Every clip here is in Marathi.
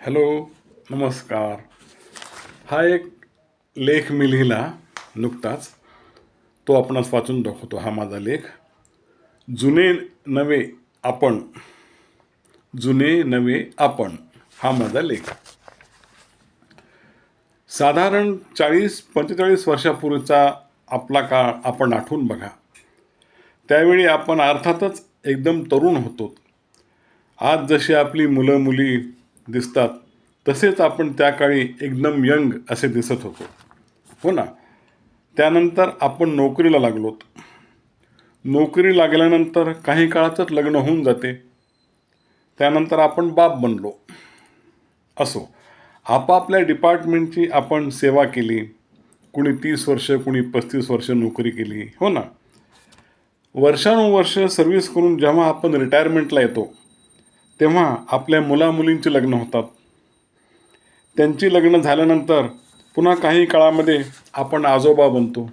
हॅलो नमस्कार. हा एक लेख मी लिहिला नुकताच. तो आपणास वाचून दाखवतो हा माझा लेख. जुने नवे आपण. जुने नवे आपण हा माझा लेख. साधारण चाळीस पंचेचाळीस वर्षापूर्वीचा आपला काळ आपण आठवून बघा. त्यावेळी आपण अर्थातच एकदम तरुण होतो. आज जशी आपली मुलं मुली दिसतात. तसेच आपण त्या काळी एकदम यंग असे दिसत होतो. हो ना? त्यानंतर आपण नोकरीला लागलोत. नोकरी लागल्यानंतर काही काळातच लग्न होऊन जाते. त्यानंतर आपण बाप बनलो. असो आपापल्या डिपार्टमेंटची आपण सेवा केली. कुणी तीस वर्ष कुणी पस्तीस वर्ष नोकरी केली. हो ना? वर्षानुवर्ष सर्व्हिस करून जेव्हा आपण रिटायरमेंटला येतो तेव्हा आपल्या मुलामुलींची लग्न होतात. त्यांची लग्न झाल्यानंतर पुन्हा काही काळामध्ये आपण आजोबा बनतो.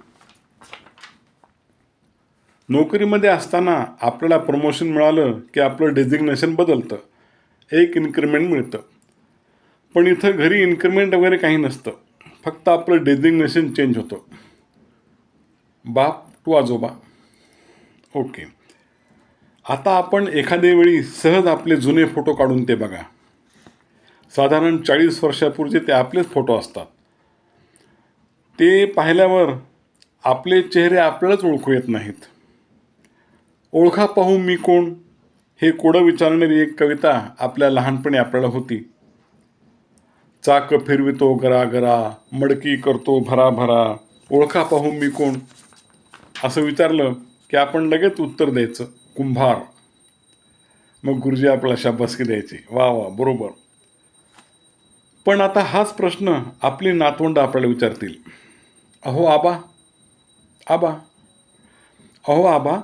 नोकरीमध्ये असताना आपल्याला प्रमोशन मिळालं की आपलं डेझिग्नेशन बदलतं. एक इन्क्रिमेंट मिळतं. पण इथं घरी इन्क्रिमेंट वगैरे काही नसतं. फक्त आपलं डेझिग्नेशन चेंज होतं. बाप टू आजोबा. ओके. आता आपण एखाद्या वेळी सहज आपले जुने फोटो काढून ते बघा. साधारण चाळीस वर्षापूर्वीचे ते आपलेच फोटो असतात. ते पाहिल्यावर आपले चेहरे आपल्यालाच ओळखू येत नाहीत. ओळखा पाहू मी कोण? हे कोडं विचारणारी एक कविता आपल्या लहानपणी आपल्याला होती. चाक फिरवितो गरा गरा मडकी करतो भरा भरा ओळखा पाहू मी कोण? असं विचारलं की आपण लगेच उत्तर द्यायचं. कुंभार. मग गुरुजी आपल्याला शाबासकी द्यायची. वा वा बरोबर. पण आता हाच प्रश्न आपली नातवंड आपल्याला विचारतील. अहो आबा. आबा. अहो आबा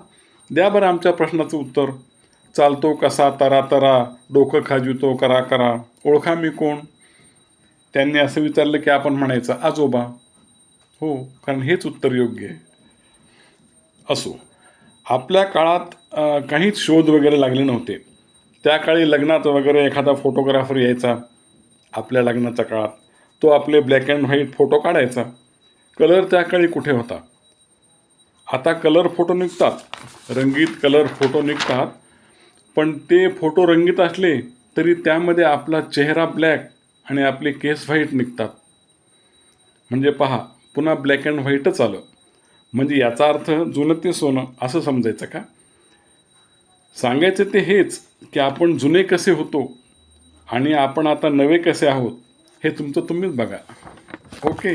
द्या बरं आमच्या प्रश्नाचं उत्तर. चालतो कसा तरा तरा डोकं खाजवितो करा करा. ओळखा मी कोण? त्यांनी असं विचारलं की आपण म्हणायचं आजोबा. हो कारण हेच उत्तर योग्य आहे. असो. आपल्या काळात काहीच शोध वगैरे लागले नव्हते. त्या काळी लग्नात वगैरे एखादा फोटोग्राफर यायचा आपल्या लग्नाच्या काळात. तो आपले ब्लॅक अँड व्हाईट फोटो काढायचा. कलर त्या काळी कुठे होता? आता कलर फोटो निघतात. रंगीत कलर फोटो निघतात. पण ते फोटो रंगीत असले तरी त्यामध्ये आपला चेहरा ब्लॅक आणि आपले केस व्हाईट निघतात. म्हणजे पहा पुन्हा ब्लॅक अँड व्हाईटच आलं. म्हणजे याचा अर्थ जुनं ते सोनं असं समजायचं का? सांगायचं ते हेच की आपण जुने कसे होतो आणि आपण आता नवे कसे आहोत हे तुमचं तुम्हीच बघा. ओके